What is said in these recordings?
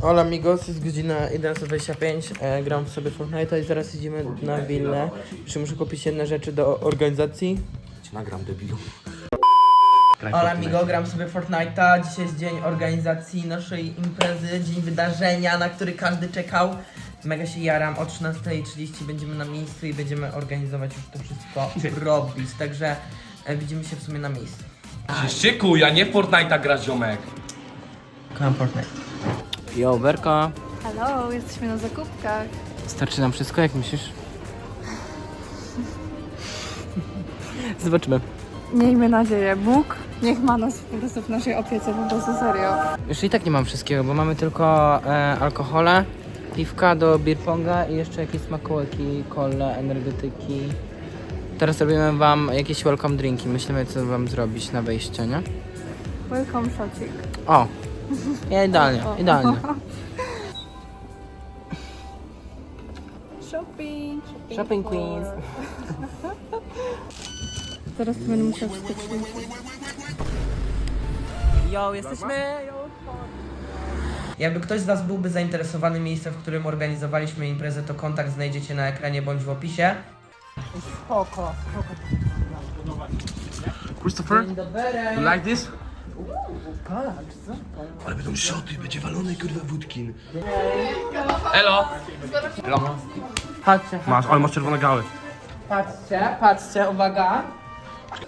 Hola amigos, jest godzina 11.25, e, gram sobie Fortnite'a i zaraz idziemy na willę. Jeszcze muszę kupić jedne rzeczy do organizacji. Cię nagram, debilu. Hola amigo, gram sobie Fortnite'a. Dzisiaj jest dzień organizacji naszej imprezy, dzień wydarzenia, na który każdy czekał. Mega się jaram, o 13.30 będziemy na miejscu i będziemy organizować już to wszystko robić, także e, widzimy się w sumie na miejscu. Się szykuj, a nie w Fortnite'a gra ziomek. Kocham Fortnite. Yo, Berka. Halo, jesteśmy na zakupkach. Starczy nam wszystko, jak myślisz? Zobaczymy. Miejmy nadzieję, Bóg niech ma nas po prostu w naszej opiece, po prostu serio. Już i tak nie mam wszystkiego, bo mamy tylko e, alkohole, piwka do beer ponga i jeszcze jakieś smakołyki, kole, energetyki. Teraz robimy wam jakieś welcome drinki. Myślimy, co wam zrobić na wejście, nie? Welcome shotик. O! Ja idealnie, idealnie. Shopping, Shopping queens. Teraz to będę musiał wskoczyć. Yo, jesteśmy! Jakby ktoś z Was byłby zainteresowany miejscem, w którym organizowaliśmy imprezę, to kontakt znajdziecie na ekranie bądź w opisie. Christopher, you like this? Ale będą szoty, będzie walony kurwa wódkin. Elo! Elo. Chodźcie, Masz, ale masz czerwone gały. patrzcie, patrzcie, uwaga.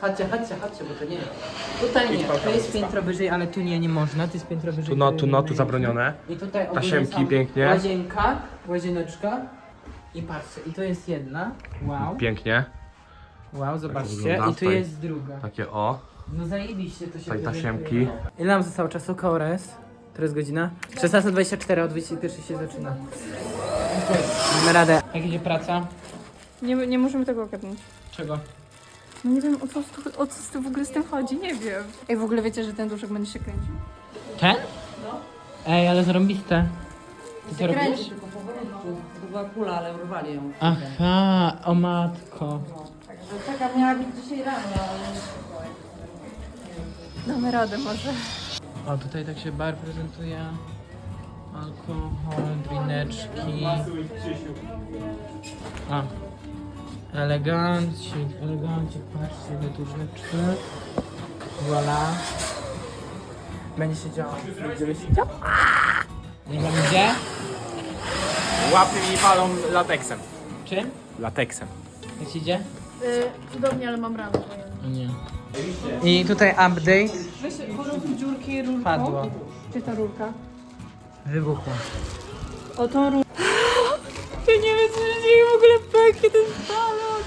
Chodźcie, chodźcie, chodźcie, bo to nie Tutaj nie, to jest piętro wyżej, ale tu nie, nie można, to jest piętro wyżej. Tu no, tu no, tu zabronione. I tutaj ogólnie Tasiemki są pięknie. Łazienka, łazieneczka. I patrzcie, i to jest jedna. Wow, Pięknie. wow, zobaczcie. wygląda, I tu jest druga. Takie o. No zajebiście to się Tutaj tasiemki. Ile nam zostało czasu? Koło res? Teraz godzina? 16.24, o 21 się zaczyna. Mamy radę. Jak idzie praca? Nie, nie możemy tego ogarnąć. Czego? No nie wiem, o co, tu- o co z tym w ogóle z tym chodzi, nie wiem. Ej, w ogóle wiecie, że ten duszek będzie się kręcił? Ten? Ej, ale zarąbiste. Ty to robisz? tylko. To była kula, ale urwali ją. Aha, o matko. To taka miała być dzisiaj rano, ale... Damy radę może. O, tutaj tak się bar prezentuje. Alkohol, drineczki. A. Elegancik, elegancik, patrzcie, ile tu rzeczy. Voila. Będzie się działo. Będzie się działo. Nie wam idzie? Łapy mi palą lateksem. Czym? Lateksem. Jak ci idzie? cudownie, ale mam ranę. O nie. I tutaj update Weź porób dziurki rurką. padło. Gdzie ta rurka? Wybuchło. O tą rurkę. Ja nie wiem, co się dzieje w ogóle pęknie ten balon.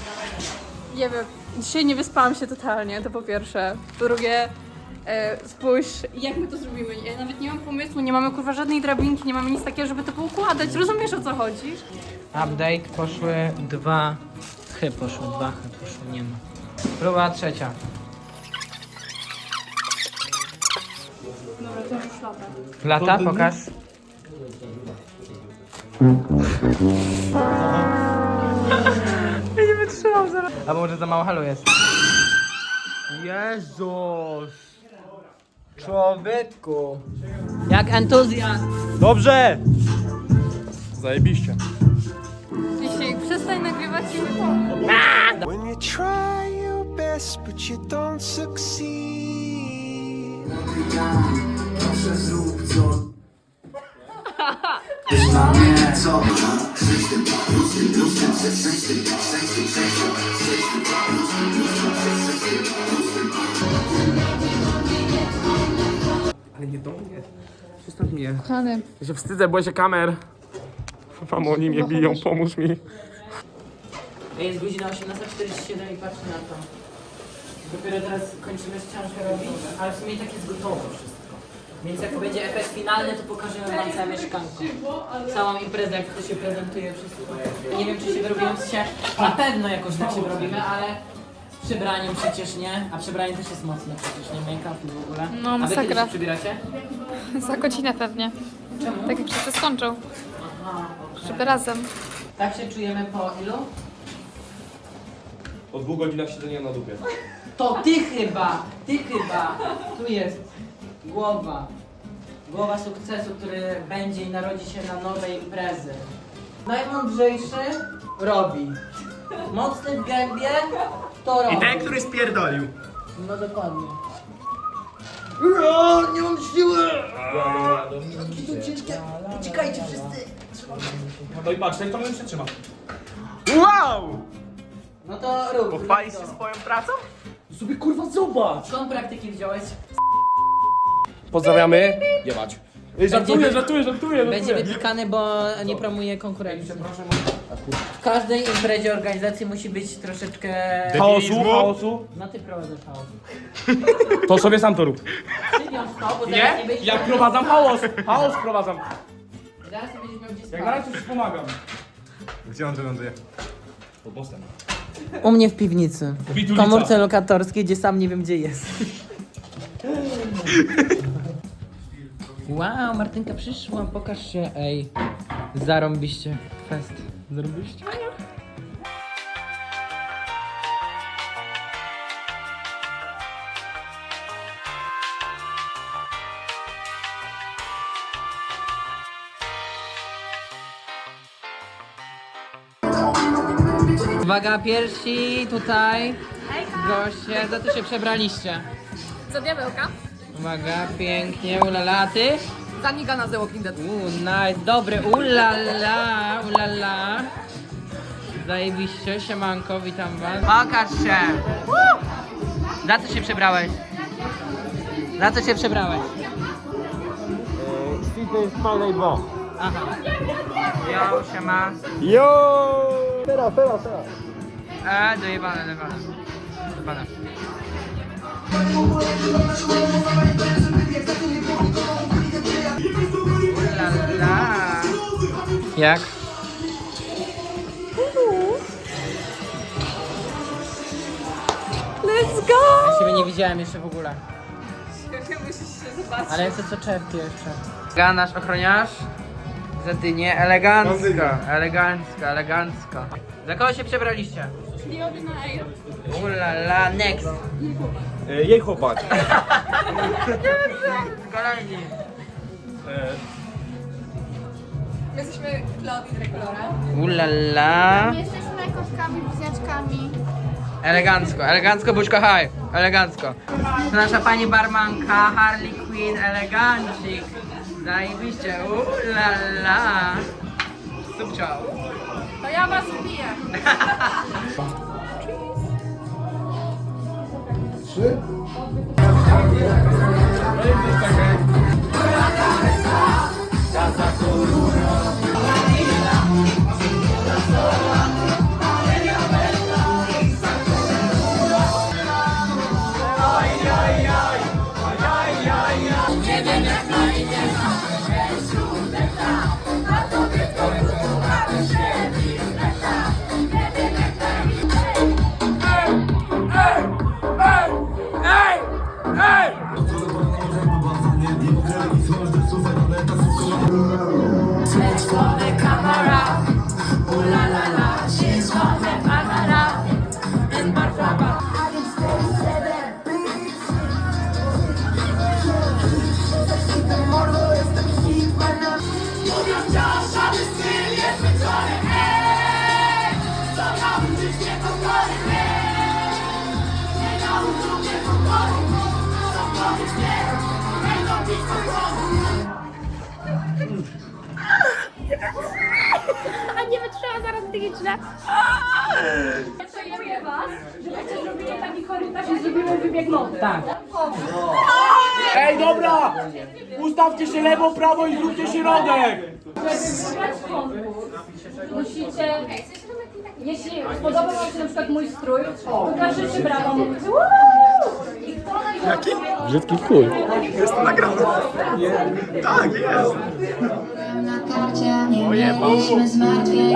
Nie wiem, dzisiaj nie wyspałam się totalnie, to po pierwsze. Po drugie, e, spójrz, jak my to zrobimy. Ja nawet nie mam pomysłu, nie mamy kurwa żadnej drabinki, nie mamy nic takiego, żeby to poukładać. Rozumiesz o co chodzi? Update, poszły dwa chy, poszły dwa chy, poszły, nie ma. Próba trzecia. Dobra, to już lata. Lata, pokaż. Ja nie wytrzymam zaraz. Albo może za mało halu jest. Jezus! Człowieku! Jak entuzjazm! Dobrze! Zajebiście. Dzisiaj przestań nagrywać i pomóż. When you try your best, but you don't succeed. Ale nie do mnie. Zostaw mnie. Kochany, Ja się wstydzę, boję się kamer. Mamo, oni mnie biją, pomóż mi. Jest godzina 18.47 i patrzcie na to. Dopiero teraz kończymy ściążkę robić, ale w sumie tak jest gotowe wszystko. Więc jak będzie efekt finalny, to pokażemy wam całe mieszkanko. Całą imprezę, jak to się prezentuje wszystko. Nie wiem, czy się wyrobimy, w sensie na pewno jakoś tak się wyrobimy, ale z przybraniem przecież nie. A przebranie też jest mocne przecież, nie? Make-up i w ogóle. No, A wy kiedy masakra. się przybieracie? za godzinę pewnie. Czemu? Tak jak wszyscy skończą, Aha, żeby razem. tak się czujemy po ilu? Po dwóch godzinach siedzenia na dupie. To ty chyba, ty chyba. Tu jest głowa. Głowa sukcesu, który będzie i narodzi się na nowej imprezy. Najmądrzejszy robi. Mocny w gębie to robi. I ten, który spierdolił. No dokładnie. Nie mam siły! Jakie to ciężkie! Uciekajcie wszyscy! No i patrz, ten to mnie przetrzyma. Wow! To rób. Pochwalisz się to. swoją pracą? Sobie kurwa zobacz! Skąd praktyki wziąłeś? Pozdrawiamy. Jebać. Żartuję, żartuję, żartuję, Będzie wypikany, bo nie promuje konkurencji. W każdej imprezie organizacji musi być troszeczkę... Chaosu, chaosu. No ty prowadzisz chaos. To sobie sam to rób. To, bo zaraz nie Nie? będziesz Ja prowadzam chaos. Chaos prowadzam. Zaraz nie będziesz miał gdzie. Jak na razie ci pomagam. Gdzie on wyląduje? Pod mostem. U mnie w piwnicy. W Bitulica. komórce lokatorskiej, gdzie sam nie wiem gdzie jest. Wow, Martynka przyszła, pokaż się, ej. Zarąbiście. Fest. Zarąbiście? Uwaga, pierwsi tutaj goście, za co się przebraliście? Za diabełka. Uwaga, pięknie, ulalaty. Za Nigana The Walking Dead. Uuu, nice, dobry, ulala, ulala. Zajebiście, siemanko, witam was. Pokaż się. Za co się przebrałeś? Za co się przebrałeś? Aha. Jo, siema. Yo! Teraz, teraz, teraz. E, dojebane, dojebane. Dojebane. Ulala. Jak? Let's go! Ja siebie nie widziałem jeszcze w ogóle. Musisz się zobaczyć. Ale jest to soczewki jeszcze. Ga nasz ochroniarz. Za dynię. Elegancko. Elegancko, elegancko. Za kogo się przebraliście? The Ordinary. Ulala, next. Jej chłopak. Kolejni. My jesteśmy Claudine Recolora. Ulala. Jesteśmy kotkami, bliźniaczkami. Elegancko, elegancko, buźko haj. Elegancko. To nasza pani barmanka, Harley Quinn, elegancik. Zajebiście, ulala. Subciał. To ja was lubię. A nie wytrzymała zaraz psychiczna. Przejmuję was, żebyście zrobili taki korytarz i zrobimy wybieg. Tak. Ej, dobra! Ustawcie się lewo, prawo i zróbcie środek! Musicie... Jeśli spodoba wam się na przykład mój strój, to krzyczy brawo, mówicie "Woo!" I kto najbardziej... Brzydki chuj. Na karcie nie mieliśmy zmartwień,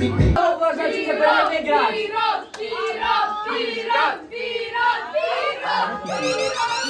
Pirat, pirat, pirat, pirat, pirat, pirat.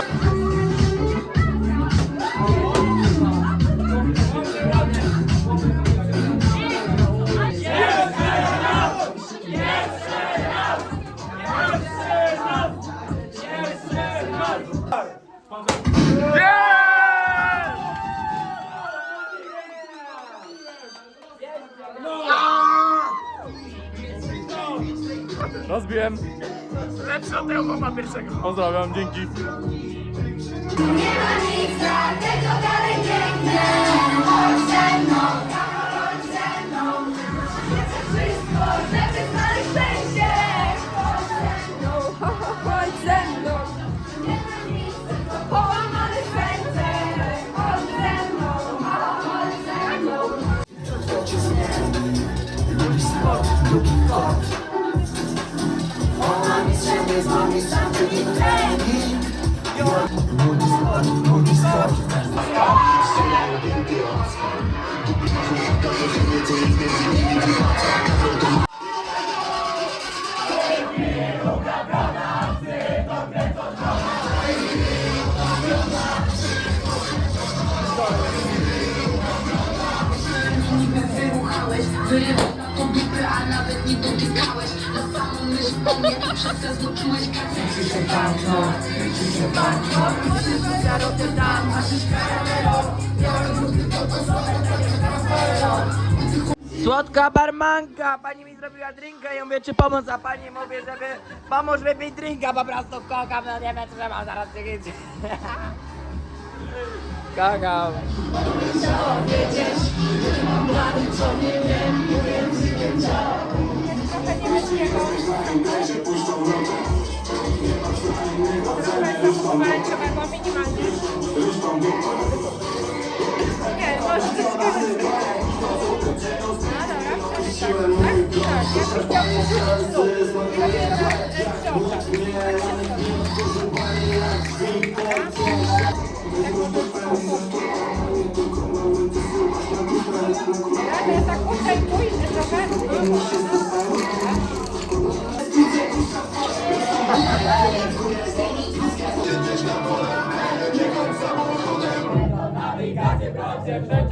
I'm Jinky. Słodka barmanka! Pani mi zrobiła drinka i ja mówię, czy pomóc, a pani mówi, żeby pomóż wypić drinka, po prostu kokam, no nie wiem, czy mam zaraz trochę niemieckiego, trochę sosu pomarańczowego, minimalnie. Nie, No dobra, przyjść. Kokam. Przecież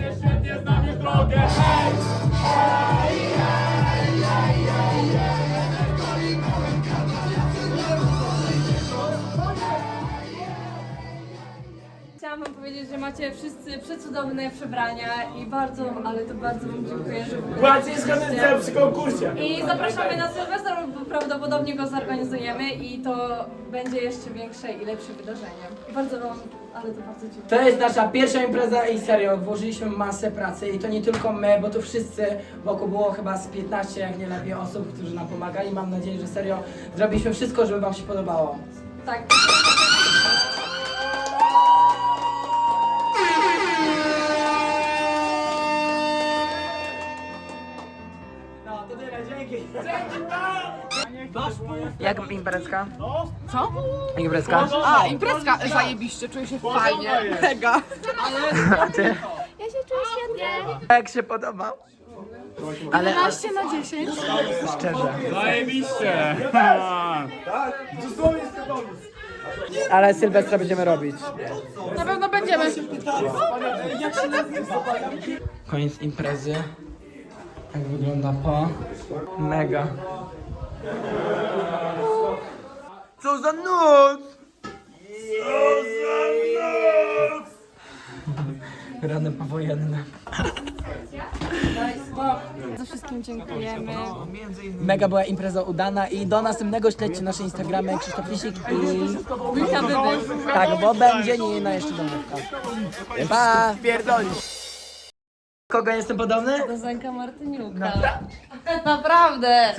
powiedzieć, że macie wszyscy przecudowne przebrania i bardzo, ale to bardzo wam dziękuję, że w ogóle Płacisz jesteście. przy konkursie. I zapraszamy na Sylwester, bo prawdopodobnie go zorganizujemy i to będzie jeszcze większe i lepsze wydarzenie. Bardzo wam, ale to bardzo dziękuję. To jest nasza pierwsza impreza i serio, włożyliśmy masę pracy i to nie tylko my, bo to wszyscy wokół było chyba z 15, jak nie lepiej osób, którzy nam pomagali. Mam nadzieję, że serio zrobiliśmy wszystko, żeby wam się podobało. Tak. Imprezka? Co? Imprezka? A, imprezka zajebiście, czuję się fajnie. Mega. A ty? Ja się czuję świetnie. Jak się podobał? Ale 15 na 10. szczerze. Zajebiście. Ale Sylwestra będziemy robić. Na pewno będziemy. Koniec imprezy. Jak wygląda po? Mega. Co za noc! Co za noc! Rany powojenne. Za wszystkim dziękujemy. Mega była impreza udana i do następnego śledźcie nasze Instagramy Krzysztof Lisik i... Tak, bo będzie nie na jeszcze domówka. Pa! Pierdolisz. Kogo jestem podobny? Do Zenka Martyniuka. Naprawdę.